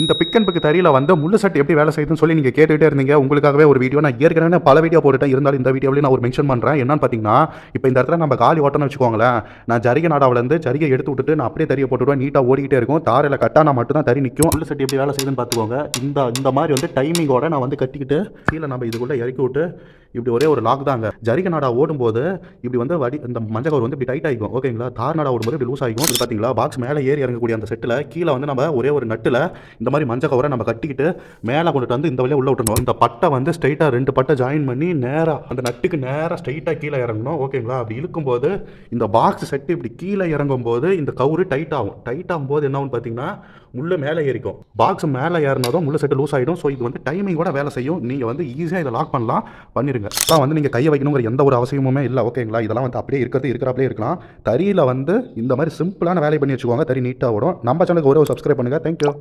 இந்த big and big தறியில் வந்து முள்ளு சட்டு எப்படி வேலை செய்யுதுன்னு சொல்லி நீங்கள் கேட்டுகிட்டே இருந்தீங்க. உங்களுக்காகவே ஒரு வீடியோ நான் ஏற்கனவே பல வீடியோ போட்டுட்டேன். இருந்தாலும் இந்த வீடியோவில் நான் ஒரு மென்ஷன் பண்ணுறேன் என்னன்னு பார்த்தீங்கன்னா இப்போ இந்த இடத்துல நம்ம காலி ஓட்டணும்னு வச்சுக்கோங்களேன். நான் ஜரிகை நாடாவிலேருந்து ஜரிகை எடுத்து விட்டுட்டு நான் அப்படியே தறியை போட்டுவிடுவேன் நீட்டாக ஓடிக்கிட்டே இருக்கும். தாரையில் கட்டானா மட்டும் தான் தறி நிற்கும் முள்ளு சட்டு எப்படி வேலை செய்யுதுன்னு பார்த்துக்கோங்க இந்த இந்த மாதிரி வந்து டைமிங்கோட நான் வந்து கட்டிக்கிட்டு கீழே நம்ம இதுக்குள்ளே இறக்கி விட்டு இப்படி ஒரே ஒரு லாக் தாங்க. ஜரிகை நாடா ஓடும்போது இப்படி வந்து வடி இந்த மஞ்சள் கவர் வந்து இப்படி டைட் ஆகிக்கும். ஓகேங்களா தார் நாடா ஓடும்போது இப்படி லூஸ் ஆகிக்கும். பார்த்தீங்களா பாக்ஸ் மேலே ஏறி இறங்கக்கூடிய அந்த செட்டில் கீழே வந்து நம்ம ஒரே ஒரு நட்டில் இந்த மாதிரி மஞ்சள் கவரை நம்ம கட்டிக்கிட்டு மேலே கொண்டுட்டு வந்து இந்த வழியாக உள்ள விட்டுணும் இந்த பட்டை வந்து ஸ்ட்ரைட்டாக ரெண்டு பட்டை ஜாயின் பண்ணி நேராக அந்த நட்டுக்கு நேராக ஸ்ட்ரைட்டாக கீழே இறங்கணும். ஓகேங்களா அப்படி இழுக்கும்போது இந்த பாக்ஸ் செட்டு இப்படி கீழே இறங்கும் போது இந்த கவுரு டைட் ஆகும். டைட் ஆகும்போது என்ன ஆகும் பார்த்தீங்கன்னா முள்ளு மேலே ஏறிக்கும். பாக்ஸ் மேலே ஏறினதும் முள்ளு செட்டு லூஸ் ஆகிடும் ஸோ இது வந்து டைமிங் கூட வேலை செய்யும். நீங்கள் வந்து ஈஸியாக இதை லாக் பண்ணலாம் பண்ணிடுங்க அதான் வந்து நீங்கள் கையை வைக்கணுங்கிற எந்த ஒரு அவசியமுமே இல்லை. ஓகேங்களா இதெல்லாம் வந்து அப்படியே இருக்கிறது இருக்கிறாப்லே இருக்கலாம். தறியில் வந்து இந்த மாதிரி சிம்பிளான வேலை பண்ணி வச்சுக்கோங்க. தறி நீட்டாக ஓடும். நம்ம சேனலுக்கு ஒரே ஒரு சப்ஸ்கிரைப் பண்ணுங்கள் தேங்க்யூ